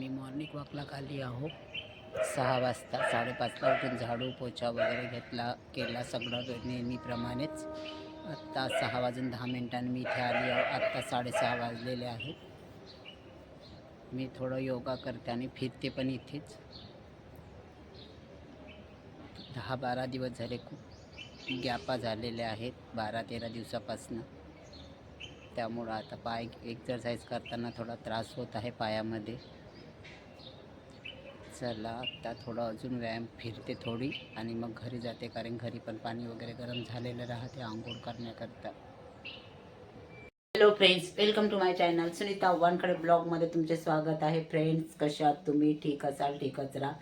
मी morning वॉकला खाली आहो. सहा वाजता साडेपाचला उठून झाडू पोछा वगैरे घेतला केला सगळं नेहमीप्रमाणेच. आत्ता सहा वाजून दहा मिनिटांनी मी इथे आली आहो. आत्ता साडेसहा वाजलेले आहे. मी थोडं योगा करते आणि फिरते पण इथेच. दहा बारा दिवस झाले खूप गॅपा झालेले आहेत बारा तेरा दिवसापासनं. त्यामुळं आता पाय एक्झरसाईज करताना थोडा त्रास होत आहे पायामध्ये. चला आता थोडं अजून व्यायाम फिरते थोडी आणि मग घरी जाते कारण घरी पण पाणी वगैरे गरम झालेलं राहते आंघोळ करण्याकरता. Hello friends welcome to my channel Sunita आव्हानकडे ब्लॉगमध्ये तुमचे स्वागत आहे. फ्रेंड्स कशा आहात तुम्ही? ठीक असाल ठीकच राहा.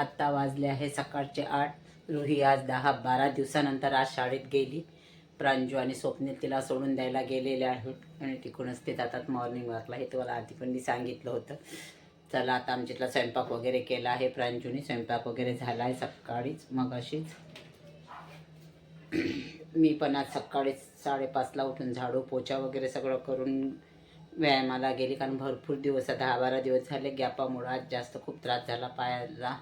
आत्ता वाजले आहे सकाळचे आठ. रुही आज दहा बारा दिवसानंतर आज शाळेत गेली. प्रांजू आणि स्वप्नील तिला सोडून द्यायला गेलेले आहेत. आणि तिकडूनच ते जातात मॉर्निंग वॉकला हे तुम्हाला आधी पण मी सांगितलं होतं. चला आता आमच्यातला स्वयंपाक वगैरे केला आहे. प्रांजूनी स्वयंपाक वगैरे झाला आहे सकाळीच मग अशीच मी पण आज सकाळीच साडेपाचला उठून झाडू पोछा वगैरे सगळं करून व्यायामाला गेली कारण भरपूर दिवस दहा बारा दिवस झाले गॅपामुळं आज जास्त खूप त्रास झाला पायाला.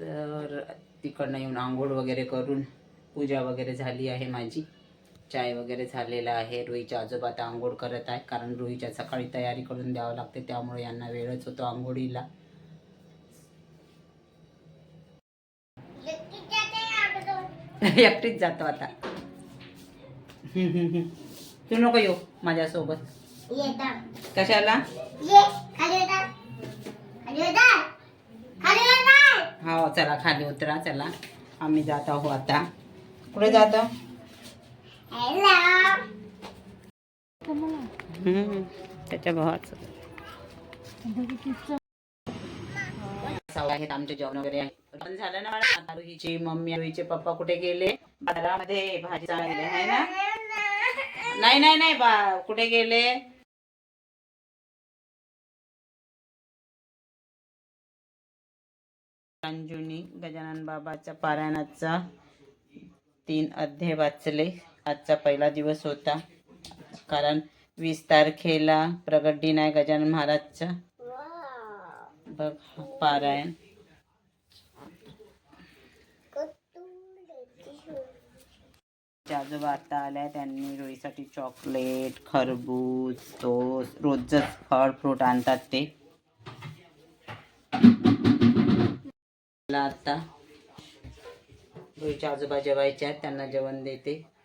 तर तिकडनं येऊन आंघोळ वगैरे करून पूजा वगैरे झाली आहे माझी. चाय वगैरे झालेला आहे. रुईच्या आजोबा आता आंघोळ करत आहे कारण रुईच्या सकाळी तयारी करून द्यावं लागते. त्यामुळे यांना वेळच होतो आंघोळीला. एकटीच जातो आता. तू नको येऊ माझ्यासोबत. कशाला? हो चला खाली उतरा चला. आम्ही जात आहो आता. कुठे जातो? त्याच्या भावाचं. आहेत आमचे जेवण वगैरे आहे. पण झालं ना मॅडम आता रुहीची मम्मी रुहीचे पप्पा कुठे गेले? बाजारामध्ये भाजी चांगली गेले आहे ना? नाही नाही नाही बा कुठे गेले? अंजुनी गजानन बाबाच्या पारायणाचा तीन अध्याय वाचले. आजचा पहिला दिवस होता. कारण वीस तारखेला प्रगट दिन आहे गजानन महाराजचा. बघ पारायण. आजोबा आता आल्या त्यांनी रोईसाठी चॉकलेट खरबूज टोस रोजच फळ फ्रूट आणतात ते. आता. रोईच्या आजोबा जेवायचे आहेत त्यांना जेवण देते.